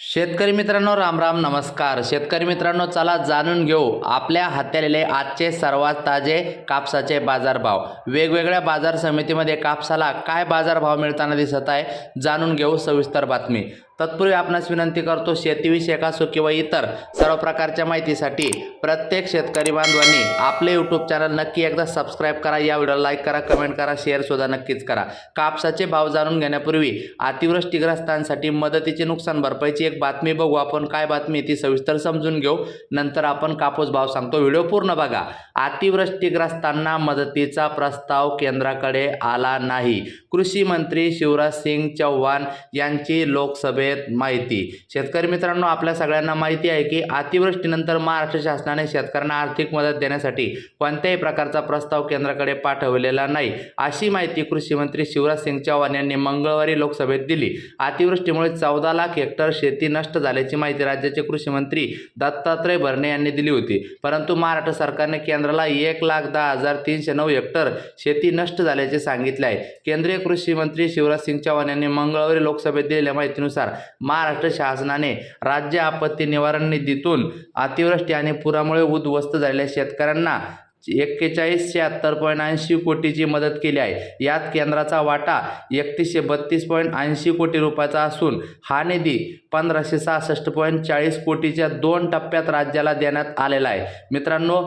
शेतकरी मित्रांनो राम राम नमस्कार. शेतकरी मित्रांनो चला जाणून घेऊ आपल्या हातालेले आजचे सर्वात ताजे कापसाचे बाजारभाव. वेगवेगळ्या बाजार समितीमध्ये कापसाला काय बाजारभाव मिळताना दिसत आहे जाणून घेऊ सविस्तर बातमी. तत्पूर्वी आपणास विनंती करतो शेतीविषयक असो किंवा इतर सर्व प्रकारच्या माहितीसाठी प्रत्येक शेतकरी बांधवांनी आपले यूट्यूब चॅनल नक्की एकदा सबस्क्राईब करा. या व्हिडिओला लाईक करा कमेंट करा शेअरसुद्धा नक्कीच करा. कापसाचे भाव जाणून घेण्यापूर्वी अतिवृष्टीग्रस्तांसाठी मदतीची नुकसान भरपाईची एक बातमी बघू. आपण काय बातमी ती सविस्तर समजून घेऊ. नंतर आपण कापूस भाव सांगतो. व्हिडिओ पूर्ण बघा. अतिवृष्टीग्रस्तांना मदतीचा प्रस्ताव केंद्राकडे आला नाही. कृषी मंत्री शिवराज सिंग चौहान यांची लोकसभेत माहिती. शेतकरी मित्रांनो आपल्या सगळ्यांना माहिती आहे की अतिवृष्टीनंतर महाराष्ट्र शासनाने शेतकऱ्यांना आर्थिक मदत देण्यासाठी कोणत्याही प्रकारचा प्रस्ताव केंद्राकडे पाठवलेला नाही. अशी माहिती कृषी मंत्री शिवराज सिंग चौहान यांनी मंगळवारी लोकसभेत दिली. अतिवृष्टीमुळे चौदा लाख हेक्टर शेती नष्ट झाल्याची माहिती राज्याचे कृषी मंत्री दत्तात्रय भरणे यांनी दिली होती. परंतु महाराष्ट्र सरकारने केंद्राला एक लाख दहा हजार तीनशे नऊ हेक्टर शेती नष्ट झाल्याचे सांगितले आहे. केंद्रीय कृषी मंत्री शिवराज सिंग चौहान यांनी मंगळवारी लोकसभेत दिलेल्या माहितीनुसार महाराष्ट्र शासनाने राज्य आपत्ती निवारण निधीतून अतिवृष्टी आणि पुरामुळे उद्ध्वस्त झालेल्या शेतकऱ्यांना एक्केचाळीस शहात्तर पॉईंट ऐंशी कोटीची मदत केली आहे. यात केंद्राचा वाटा एकतीसशे बत्तीस पॉईंट ऐंशी कोटी रुपयाचा असून हा निधी पंधराशे सहासष्ट पॉईंट चाळीस कोटीच्या दोन टप्प्यात राज्याला देण्यात आलेला आहे. मित्रांनो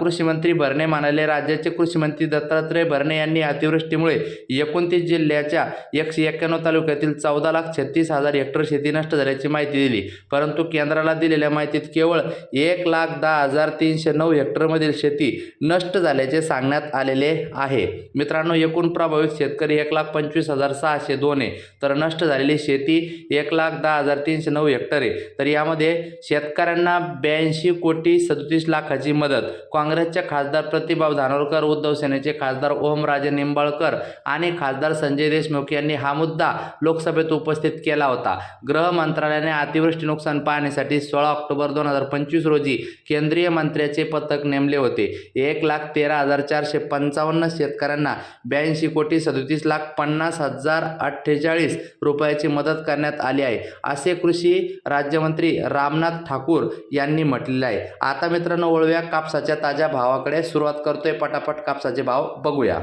कृषीमंत्री भरणे म्हणाले राज्याचे कृषीमंत्री दत्तात्रय भरणे यांनी अतिवृष्टीमुळे एकोणतीस जिल्ह्याच्या एकशे एक्क्याण्णव तालुक्यातील चौदा लाख छत्तीस हजार हेक्टर शेती नष्ट झाल्याची माहिती दिली. परंतु केंद्राला दिलेल्या माहितीत केवळ एक लाख दहा हजार तीनशे नऊ हेक्टरमधील शेती नष्ट झाल्याचे सांगण्यात आलेले आहे. मित्रांनो एकूण प्रभावित शेतकरी एक लाख पंचवीस हजार सहाशे दोन आहे. तर नष्ट झालेली शेती एक लाख दहा हजार तीनशे नऊ हेक्टर आहे. तर यामध्ये शेतकऱ्यांना ब्याऐंशी कोटी सदतीस लाखाची मदत. काँग्रेसच्या खासदार प्रतिभाव धानोरकर उद्धव सेनेचे खासदार ओमराजे निंबाळकर आणि खासदार संजय देशमुख यांनी हा मुद्दा लोकसभेत उपस्थित केला होता. गृह मंत्रालयाने अतिवृष्टी नुकसान पाहण्यासाठी सोळा ऑक्टोबर दोन हजार पंचवीस रोजी केंद्रीय मंत्र्याचे पथक नेमले होते. एक लाख तेरा हजार चारशे पंचावन्न शेतकऱ्यांना ब्याऐंशी कोटी सदतीस लाख पन्नास हजार अठ्ठेचाळीस रुपयाची मदत करण्यात आली आहे. असे कृषी राज्यमंत्री रामनाथ ठाकूर यांनी म्हटलेले आहे. आता मित्रांनो वळूया कापसाच्या ताज्या भावाकडे. सुरुवात करतोय पटापट कापसाचे भाव. बघूया.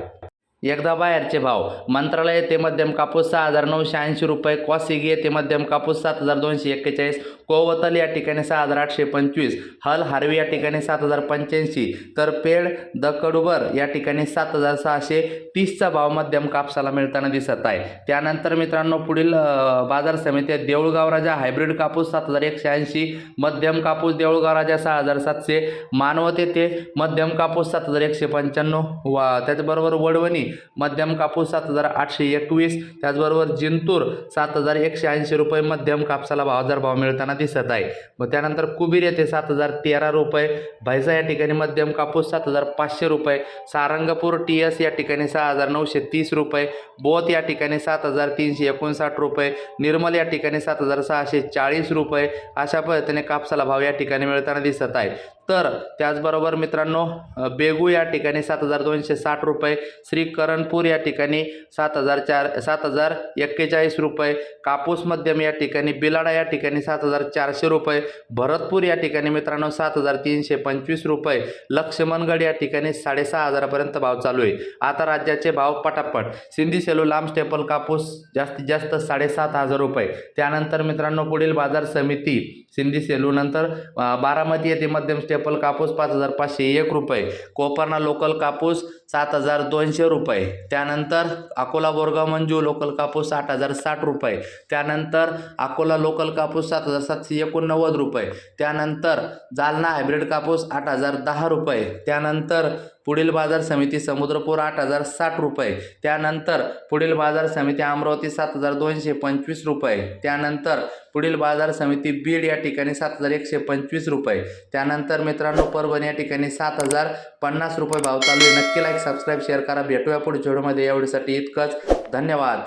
एकदा बाहेरचे भाव. मंत्रालय येथे मध्यम कापूस सहा हजार नऊशे ऐंशी रुपये कॉसिग येथे मध्यम कापूस सात हजार दोनशे एक्केचाळीस कोवतल या ठिकाणी सहा हजार आठशे पंचवीस हल हार्वी या ठिकाणी सात हजार पंच्याऐंशी तर पेड द कडुबर या ठिकाणी सात हजार सहाशे तीसचा भाव मध्यम कापसाला मिळताना दिसत आहे. त्यानंतर मित्रांनो पुढील बाजार समिती देऊळगाव राजा. हायब्रिड कापूस सात हजार एकशे ऐंशी मध्यम कापूस देऊळगाव राजा सहा हजार सातशे मानवत येथे मध्यम कापूस सात हजार एकशे पंच्याण्णव वा त्याचबरोबर वडवणी मध्यम कापूस सात हजार आठशे एकवीस त्याचबरोबर जिंतूर सात हजार एकशे ऐंशी रुपये मध्यम कापसाला बाजारभाव मिळताना दिसत आहे. मग त्यानंतर कुबीर येथे सात हजार तेरा रुपये भैसा या ठिकाणी मध्यम कापूस सात हजार पाचशे रुपये सारंगपूर टी एस या ठिकाणी सहा हजार नऊशे तीस रुपये बोथ या ठिकाणी सात हजार तीनशे एकोणसाठ रुपये निर्मल या ठिकाणी सात हजार सहाशे चाळीस रुपये अशा पद्धतीने कापसाला भाव या ठिकाणी मिळताना दिसत आहे. तर त्याचबरोबर मित्रांनो बेगू या ठिकाणी सात हजार दोनशे साठ रुपये श्री करणपूर या ठिकाणी सात हजार चार सात हजार एक्केचाळीस रुपये कापूस मध्यम या ठिकाणी बिलाडा या ठिकाणी सात हजार चारशे रुपये भरतपूर या ठिकाणी मित्रांनो सात हजार तीनशे पंचवीस रुपये लक्ष्मणगड या ठिकाणी साडेसहा हजारापर्यंत भाव चालू आहे. आता राज्याचे भाव पटापट. सिंधी सेलू लांब स्टेपल कापूस जास्तीत जास्त साडेसात हजार रुपये. त्यानंतर मित्रांनो पुढील बाजार समिती सिंधी सेलू नंतर बारामती येथे मध्यम स्टेप स्टेपल कापूस पाच हजार पाचशे एक रुपये. कोपरना लोकल कापूस सात हजार दोनशे रुपये. त्यानंतर अकोला बोरगाव मंजू लोकल कापूस आठ हजार साठ रुपये. त्यानंतर अकोला लोकल कापूस सात हजार सातशे एकोणनव्वद रुपये. त्यानंतर जालना हायब्रिड कापूस आठ हजार दहा रुपये. त्यानंतर पुढील बाजार समिती समुद्रपूर आठ हजार साठ रुपये. त्यानंतर पुढील बाजार समिती अमरावती सात हजार दोनशे पंचवीस रुपये. त्यानंतर पुढील बाजार समिती बीड या ठिकाणी सात हजार एकशे पंचवीस रुपये. त्यानंतर मित्रांनो परभणी या ठिकाणी सात हजार पन्नास रुपये भाव चालू आहे. नक्की लाईक सबस्क्राईब शेअर करा. भेटूया पुढच्या व्हिडिओमध्ये. एवढ्यासाठी इतकंच. धन्यवाद.